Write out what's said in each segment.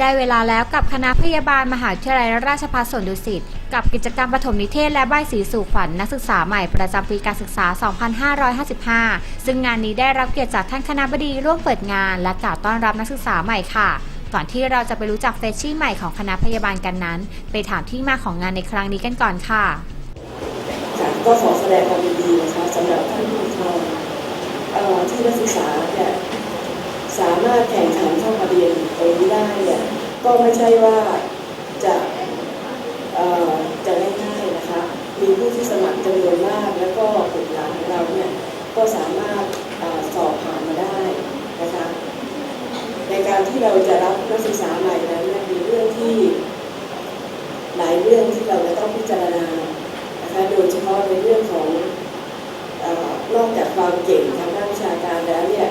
ได้เวลาแล้วกับคณะพยาบาลมหาวิทยาลัยราชภัฏสวนดุสิตกับกิจกรรมปฐมนิเทศและใบสีสู่ฝันนักศึกษาใหม่ประจำปีการศึกษา 2555 ซึ่งงานนี้ได้รับเกียรติจากท่านคณะบดีร่วมเปิดงานและกล่าวต้อนรับนักศึกษาใหม่ค่ะ ก่อนที่เราจะไปรู้จักเฟชชี่ใหม่ของคณะพยาบาลกันนั้น ไปถามที่มาของงานในครั้งนี้กันก่อนค่ะก็ขอแสดงความยินดีนะคะสำหรับท่านผู้ปกครองเอ่อที่นักศึกษาเนี่ย สามารถแข่งขันเข้ามาเรียนตรงนี้ได้เนี่ยก็ไม่ใช่ว่าจะจะง่ายๆนะคะ มีผู้ที่สมัครจำนวนมาก แล้วก็บุตรหลานของเราเนี่ยก็สามารถอสอบผ่านมาได้นะคะในการที่เราจะรับนักศึกษาใหม่นั้นเนี่ยมีเรื่องที่หลายเรื่องที่เราจะต้องพิจารณานะคะโดยเฉพาะในเรื่องของอนอกจากความเก่งทางด้านวิชาการแล้วเนี่ย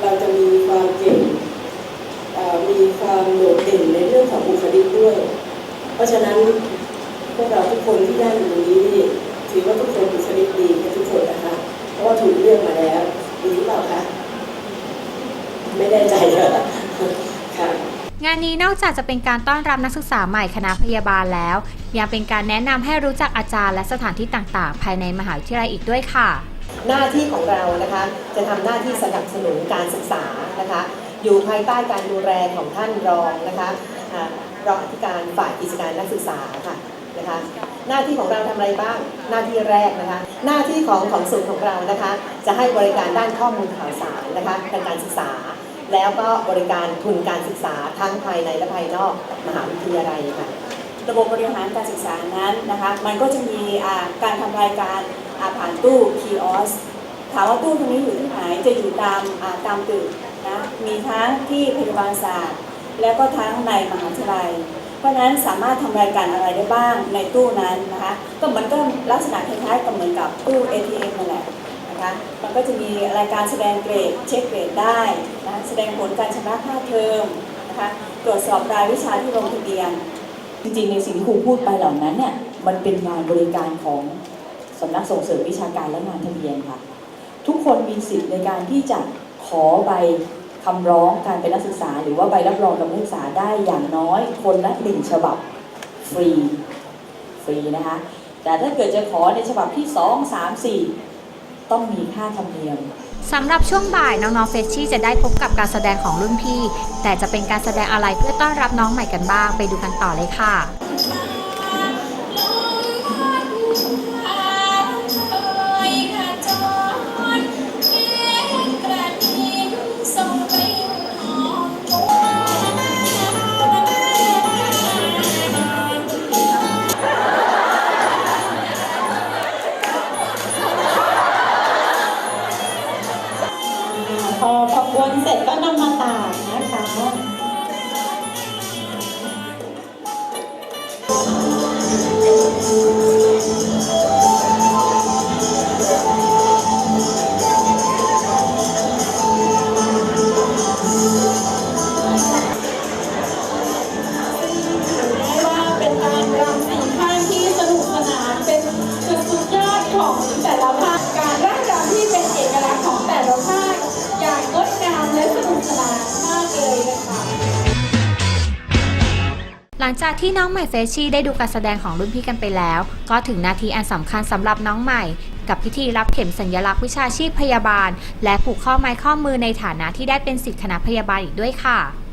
เราจะมีความเก่งเอ่อมีความโดดเด่นในเรื่องของบุคลิกด้วย เพราะฉะนั้นพวกเราทุกคนที่ได้อยู่ตรงนี้นี่ถือว่าทุกคนบุคลิกดีกันทุกคนนะคะ เพราะว่าถูกเลือกมาแล้วดีหรือเปล่าคะไม่แน่ใจเลยค่ะงานนี้นอกจากจะเป็นการต้อนรับนักศึกษาใหม่คณะพยาบาลแล้ว ยังเป็นการแนะนำให้รู้จักอาจารย์และสถานที่ต่างๆ ภายในมหาวิทยาลัยอีกด้วยค่ะ หน้าที่ของเรานะคะจะทำหน้าที่สนับสนุนการศึกษานะคะ อยู่ภายใต้การดูแลของท่านรองนะคะอ่า รองอธิการฝ่ายกิจการนักศึกษาค่ะนะคะหน้าที่ของเราทำอะไรบ้าง หน้าที่แรกนะคะ หน้าที่ของของศูนย์ของเรานะคะ จะให้บริการด้านข้อมูลข่าวสารนะคะทางการศึกษา แล้วก็บริการทุนการศึกษาทั้งภายในและภายนอกมหาวิทยาลัยค่ะ ระบบบริหารการศึกษานั้นนะคะ มันก็จะมีการทำรายการผ่านตู้คีออสถามว่าตู้ตรงนี้อยู่ที่ไหนจะอยู่ตามตามตึกนะมีทั้งที่พยาบาลศาสตร์ แล้วก็ทั้งในมหาวิทยาลัย เพราะฉะนั้นสามารถทำรายการอะไรได้บ้างในตู้นั้นนะคะ ก็มันก็ลักษณะคล้ายๆกับเหมือนกับตู้ ATM นั่นแหละนะคะมันก็จะมีรายการแสดงเกรดเช็คเกรดได้นะะแสดงผลการชำระค่าเทอมนะคะตรวจสอบรายวิชาที่ลงทะเบียน จริงๆ ในสิ่งที่ครูพูดไปเหล่านั้นเนี่ยมันเป็นงานบริการของสำนักส่งเสริมวิชาการและงานทะเบียนค่ะ ทุกคนมีสิทธิ์ในการที่จะขอใบ คำร้องการเป็นนักศึกษา หรือว่าใบรับรองการศึกษาได้อย่างน้อยคนละหนึ่งฉบับฟรีฟรีนะคะ แต่ถ้าเกิดจะขอในฉบับที่ 2 3 4 ต้องมีค่าธรรมเนียมสำหรับช่วงบ่ายน้องๆเฟชชี่จะได้พบกับการแสดงของรุ่นพี่ แต่จะเป็นการแสดงอะไรเพื่อต้อนรับน้องใหม่กันบ้าง ไปดูกันต่อเลยค่ะ ของแต่ละภาคการร่ายรำที่เป็นเอกลักษณ์ของแต่ละภาคอย่างงดงามและสนุกสนานมากเลยนะคะ หลังจากที่น้องใหม่เฟชชี่ได้ดูการแสดงของรุ่นพี่กันไปแล้ว ก็ถึงนาทีอันสำคัญสำหรับน้องใหม่ กับพิธีรับเข็มสัญลักษณ์วิชาชีพพยาบาล และผูกข้อไม้ข้อมือในฐานะที่ได้เป็นสิทธิคณะพยาบาลอีกด้วยค่ะ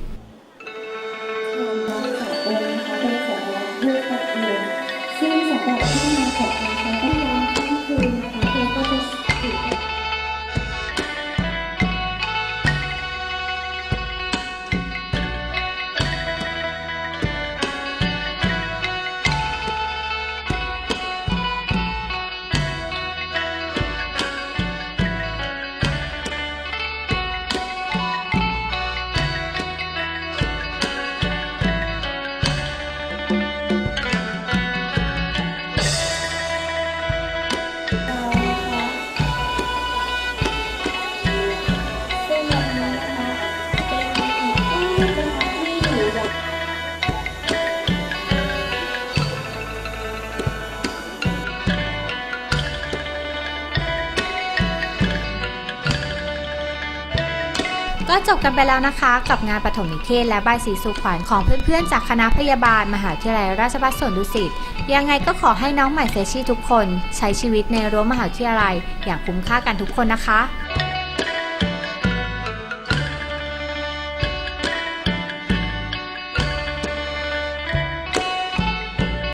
จบกันไปแล้วนะคะ กับงานปฐมนิเทศและใบสีสุขวัญของเพื่อนๆ จากคณะพยาบาล มหาวิทยาลัยราชภัฏสวนดุสิตยังไงก็ขอให้น้องใหม่เฟชชี่ทุกคน ใช้ชีวิตในรั้วมหาวิทยาลัย อย่างคุ้มค่ากันทุกคนนะคะ